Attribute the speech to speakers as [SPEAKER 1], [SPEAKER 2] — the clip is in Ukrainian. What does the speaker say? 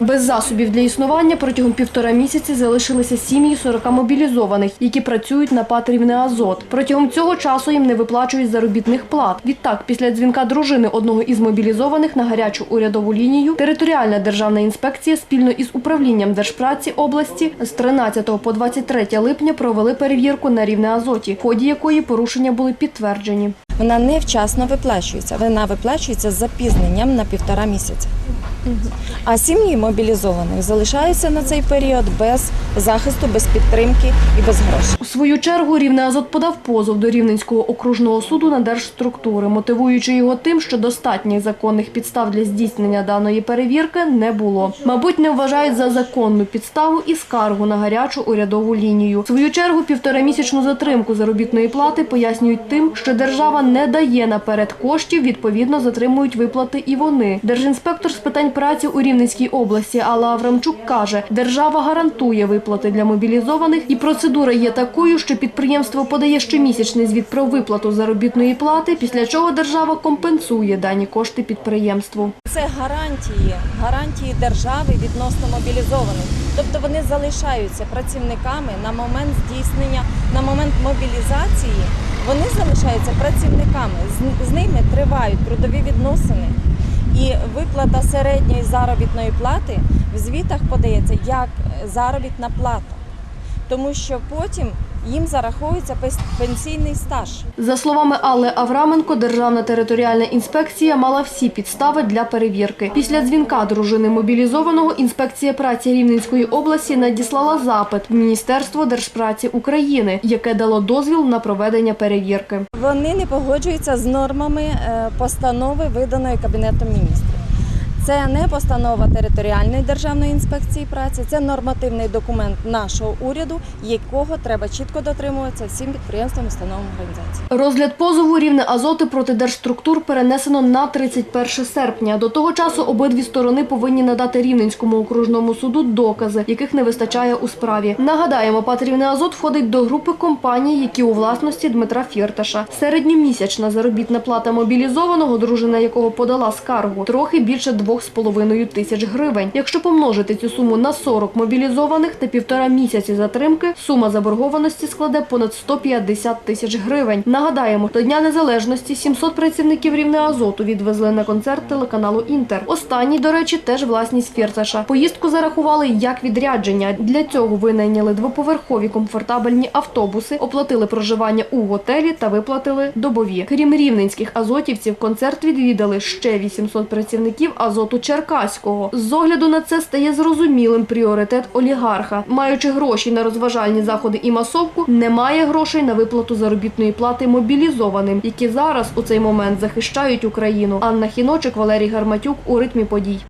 [SPEAKER 1] Без засобів для існування протягом півтора місяці залишилися сім'ї 40 мобілізованих, які працюють на патрівне Азот. Протягом цього часу їм не виплачують заробітних плат. Відтак, після дзвінка дружини одного із мобілізованих на гарячу урядову лінію, територіальна державна інспекція спільно із управлінням Держпраці області з 13 по 23 липня провели перевірку на Рівне Азоті, в ході якої порушення були підтверджені.
[SPEAKER 2] Вона невчасно виплачується. Вона виплачується з запізненням на півтора місяця. А сім'ї мобілізованих залишаються на цей період без захисту, без підтримки і без грошей.
[SPEAKER 1] У свою чергу Рівне Азот подав позов до Рівненського окружного суду на держструктури, мотивуючи його тим, що достатніх законних підстав для здійснення даної перевірки не було. Мабуть, не вважають за законну підставу і скаргу на гарячу урядову лінію. В свою чергу півторамісячну затримку заробітної плати пояснюють тим, що держава не дає наперед коштів, відповідно затримують виплати і вони. Держінспектор з питань праці у Рівненській області Алла Аврамчук каже, держава гарантує виплати для мобілізованих, і процедура є такою, що підприємство подає щомісячний звіт про виплату заробітної плати, після чого держава компенсує дані кошти підприємству.
[SPEAKER 2] Це гарантії, гарантії держави відносно мобілізованих. Тобто вони залишаються працівниками на момент здійснення, на момент мобілізації. Вони залишаються працівниками. З ними тривають трудові відносини. І виплата середньої заробітної плати в звітах подається як заробітна плата, тому що потім їм зараховується пенсійний стаж.
[SPEAKER 1] За словами Алли Авраменко, Державна територіальна інспекція мала всі підстави для перевірки. Після дзвінка дружини мобілізованого інспекція праці Рівненської області надіслала запит в Міністерство держпраці України, яке дало дозвіл на проведення перевірки.
[SPEAKER 2] Вони не погоджуються з нормами е, постанови, виданої Кабінетом міністрів. Це не постанова територіальної державної інспекції праці, це нормативний документ нашого уряду, якого треба чітко дотримуватися всім підприємствам, установам організаціям.
[SPEAKER 1] Розгляд позову рівне Азоти проти держструктур перенесено на 31 серпня. До того часу обидві сторони повинні надати Рівненському окружному суду докази, яких не вистачає у справі. Нагадаємо, ПАТ «Рівне Азот входить до групи компаній, які у власності Дмитра Фірташа. Середньомісячна заробітна плата мобілізованого, дружина якого подала скаргу, трохи більше 2,5 тисяч гривень. Якщо помножити цю суму на 40 мобілізованих та півтора місяці затримки, сума заборгованості складе понад 150 тисяч гривень. Нагадаємо, до Дня Незалежності 700 працівників рівне Азоту відвезли на концерт телеканалу Інтер. Останній, до речі, теж власність Фірташа. Поїздку зарахували як відрядження. Для цього винайняли двоповерхові комфортабельні автобуси, оплатили проживання у готелі та виплатили добові. Крім рівненських азотівців, концерт відвідали ще 800 працівників Азоту Черкаського. З огляду на це стає зрозумілим пріоритет олігарха. Маючи гроші на розважальні заходи і масовку, немає грошей на виплату заробітної плати мобілізованим, які зараз у цей момент захищають Україну. Анна Хіночик, Валерій Гарматюк у ритмі подій.